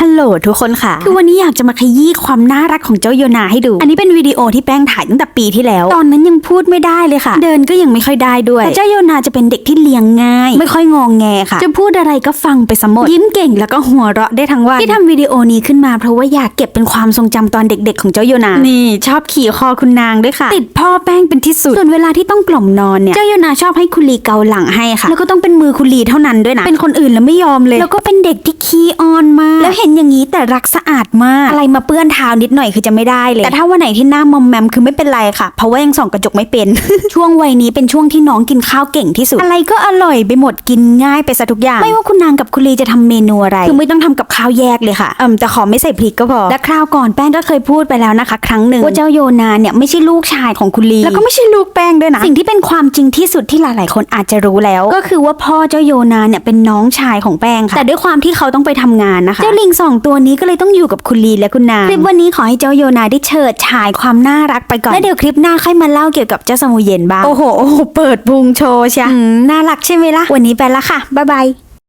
ฮัลโหลทุกคนค่ะ คือวันนี้อยากจะมาขยี้ความน่ารักของเจ้าโยนาให้ดู อันนี้เป็นวิดีโอที่แป้งถ่ายตั้งแต่ปีที่แล้ว ตอนนั้นยังพูดไม่ได้เลยค่ะ เดินก็ยังไม่ค่อยได้ด้วย แต่เจ้าโยนาจะเป็นเด็กที่เลี้ยงง่าย ไม่ค่อยงองแงค่ะ จะพูดอะไรก็ฟังไปสมดยิ้มเก่งแล้วก็หัวเราะได้ทั้งวัน ที่ทำวิดีโอนี้ขึ้นมาเพราะว่าอยากเก็บเป็นความทรงจำตอนเด็ก ๆ ของเจ้าโยนา นี่ ชอบขี่คอคุณนางด้วยค่ะ ติดพ่อแป้งเป็นที่สุด ส่วนเวลาที่ต้องกล่อมนอนเนี่ย เจ้าโยนาชอบให้คุณลีเกาหลังให้ค่ะ แล้วก็ต้องเป็นมือคุณลีเท่านั้นด้วยนะ เป็นคนอื่นแล้วไม่ยอมเลย แล้วก็เป็นเด็กที่ขี้อ้อนมาก แล้วเห็นอย่างนี้แต่รักสะอาดมากอะไรมาเปื้อนเท้านิดหน่อยคือจะไม่ได้เลย แต่ถ้าวันไหนที่หน้ามอมแมมคือไม่เป็นไรค่ะ เพราะว่ายังส่องกระจกไม่เป็น ช่วงวัยนี้เป็นช่วงที่น้องกินข้าวเก่งที่สุด อะไรก็อร่อยไปหมดกินง่ายไปซะทุกอย่าง ไม่ว่าคุณนางกับคุณลีจะทำเมนูอะไร คือไม่ต้องทำกับข้าวแยกเลยค่ะเอิมแต่ขอไม่ใส่พริกก็พอ และคราวก่อนแป้งก็เคยพูดไปแล้วนะคะ ครั้งหนึ่งว่าเจ้าโยนาเนี่ยไม่ใช่ลูกชายของคุณลีแล้วก็ไม่ใช่ลูกแป้งด้วยนะสิ่งที่เป็นความจริงที่สุดที่หลาย ๆ คนอาจจะรู้แล้ว ก็คือว่าพ่อเจ้าโยนาเนี่ยเป็นน้องชายของแป้งค่ะแต่ด้วยความที่เขาต้องไปทำงานนะคะเจ้าลิงสองตัวนี้ก็เลยต้องอยู่กับคุณลีและคุณนางคลิปวันนี้ขอให้เจ้าโยนาได้เฉิดฉายความน่ารักไปก่อนแล้วเดี๋ยวคลิปหน้าค่อยมาเล่าเกี่ยวกับเจ้าสมูเย็นบ้างโอ้โหโอ้โหเปิดพุงโชว์ใช่อืมน่ารักใช่ไหมล่ะวันนี้ไปละค่ะบ๊ายบาย